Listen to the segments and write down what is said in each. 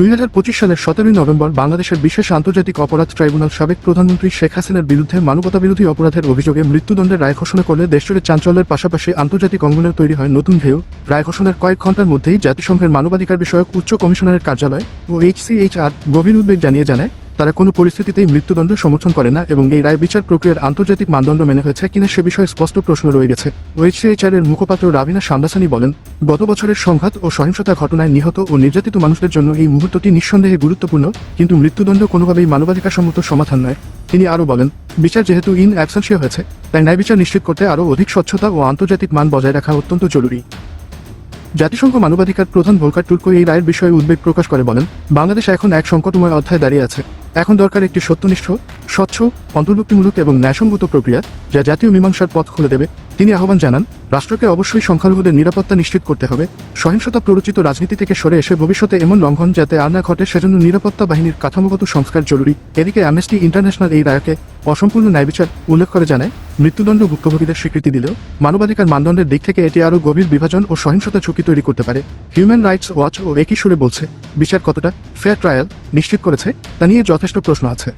দুই হাজার পঁচিশ সালের সতেরোই নভেম্বর বাংলাদেশের বিশেষ আন্তর্জাতিক অপরাধ ট্রাইব্যুনাল সাবেক প্রধানমন্ত্রী শেখ হাসিনার বিরুদ্ধে মানবতাবিরোধী অপরাধের অভিযোগে মৃত্যুদণ্ডের রায় ঘোষণা করলে দেশজুড়ে চাঞ্চল্যের পাশাপাশি আন্তর্জাতিক অঙ্গনে তৈরি হয় নতুন ঢেউ। রায় ঘোষণার কয়েক ঘণ্টার মধ্যেই জাতিসংঘের মানবাধিকার বিষয়ক উচ্চ কমিশনারের কার্যালয় ও এইচসিএইচআর গভীর উদ্বেগ জানিয়ে জানায়। তারা কোনো পরিস্থিতিতেই মৃত্যুদণ্ড সমর্থন করে না এবং এই রায় বিচার প্রক্রিয়ার আন্তর্জাতিক মানদণ্ড মেনে হয়েছে কিনা সে বিষয়ে স্পষ্ট প্রশ্ন রয়ে গেছে। ওএইচসিএইচআর এর মুখপাত্র রাবিনা সামদাসানি বলেন, গত বছরের সংঘাত ও সহিংসতা ঘটনায় নিহত ও নির্যাতিত মানুষদের জন্য এই মুহূর্তটি নিঃসন্দেহে গুরুত্বপূর্ণ, কিন্তু মৃত্যুদণ্ড কোনোভাবেই মানবাধিকার সম্মত সমাধান নয়। তিনি আরও বলেন, বিচার যেহেতু ইন অ্যাবসেন্সিয়া হয়েছে, তাই ন্যায় বিচার নিশ্চিত করতে আরও অধিক স্বচ্ছতা ও আন্তর্জাতিক মান বজায় রাখা অত্যন্ত জরুরি। জাতিসংঘ মানবাধিকার প্রধান ভোলকার টুর্কো এই রায়ের বিষয়ে উদ্বেগ প্রকাশ করে বলেন, বাংলাদেশ এখন এক সংকটময় অধ্যায়ে দাঁড়িয়ে আছে। এখন দরকার একটি সত্যনিষ্ঠ, স্বচ্ছ অন্তর্ভুক্তিমূলক এবং ন্যায়সঙ্গত প্রক্রিয়া, যা জাতীয় মীমাংসার পথ খুলে দেবে। তিনি আহ্বান জানান, রাষ্ট্রকে অবশ্যই সংখ্যালঘুদের নিরাপত্তা নিশ্চিত করতে হবে। সহিংসতা প্ররোচিত রাজনীতি থেকে সরে এসে ভবিষ্যতে এমন লঙ্ঘন যাতে আর না ঘটে, সেজন্য নিরাপত্তা বাহিনীর কাঠামোগত সংস্কার জরুরি। এদিকে অ্যামনেস্টি ইন্টারন্যাশনাল এই রায়কে অসম্পূর্ণ ন্যায়বিচার উল্লেখ করে জানায়, মৃত্যুদণ্ড ভুক্তভোগীদের স্বীকৃতি দিলেও মানবাধিকার মানদণ্ডের দিক থেকে এটি আরও গভীর বিভাজন ও সহিংসতা ঝুঁকি তৈরি করতে পারে। হিউম্যান রাইটস ওয়াচ ও একই সুরে বলছে, বিচার কতটা ফেয়ার ট্রায়াল নিশ্চিত করেছে, তা নিয়ে যথেষ্ট প্রশ্ন আছে।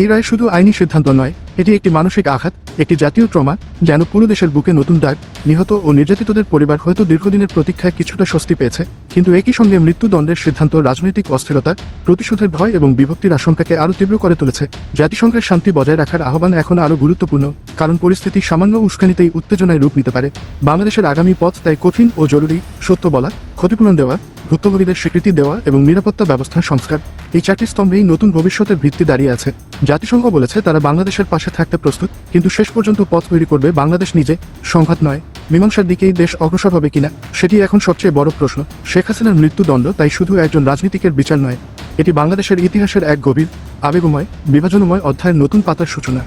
এই রায় শুধু আইনি সিদ্ধান্ত নয় এটি একটি মানসিক আঘাত, একটি জাতীয় ট্রমা, যেন পুরো দেশের বুকে নতুন দাগ, নিহত ও নির্যাতিতদের পরিবার হয়তো দীর্ঘদিনের প্রতীক্ষায় কিছুটা স্বস্তি পেয়েছে, কিন্তু একই সঙ্গে মৃত্যুদণ্ডের সিদ্ধান্ত, রাজনৈতিক অস্থিরতা প্রতিশোধের ভয় এবং বিভক্তির আশঙ্কাকে আরও তীব্র করে তুলেছে। জাতিসংঘের শান্তি বজায় রাখার আহ্বান এখন আরও গুরুত্বপূর্ণ, কারণ পরিস্থিতি সামান্য উস্কানিতেই উত্তেজনায় রূপ নিতে পারে। বাংলাদেশের আগামী পথ তাই কঠিন ও জরুরি, সত্য বলা, ক্ষতিপূরণ দেওয়া ভুক্তভোগীদের স্বীকৃতি দেওয়া এবং নিরাপত্তা ব্যবস্থার সংস্কার। এই চারটি স্তম্ভেই নতুন ভবিষ্যতের ভিত্তি দাঁড়িয়ে আছে। জাতিসংঘ বলেছে তারা বাংলাদেশের পাশে থাকতে প্রস্তুত, কিন্তু শেষ পর্যন্ত পথ তৈরি করবে বাংলাদেশ নিজে। সংঘাত নয়। মীমাংসার দিকেই দেশ অগ্রসর হবে কিনা, সেটি এখন সবচেয়ে বড় প্রশ্ন। শেখ হাসিনার মৃত্যুদণ্ড তাই শুধু একজন রাজনীতিকের বিচার নয়, এটি বাংলাদেশের ইতিহাসের এক গভীর, আবেগময়, বিভাজনময় অধ্যায়ের নতুন পাতার সূচনা।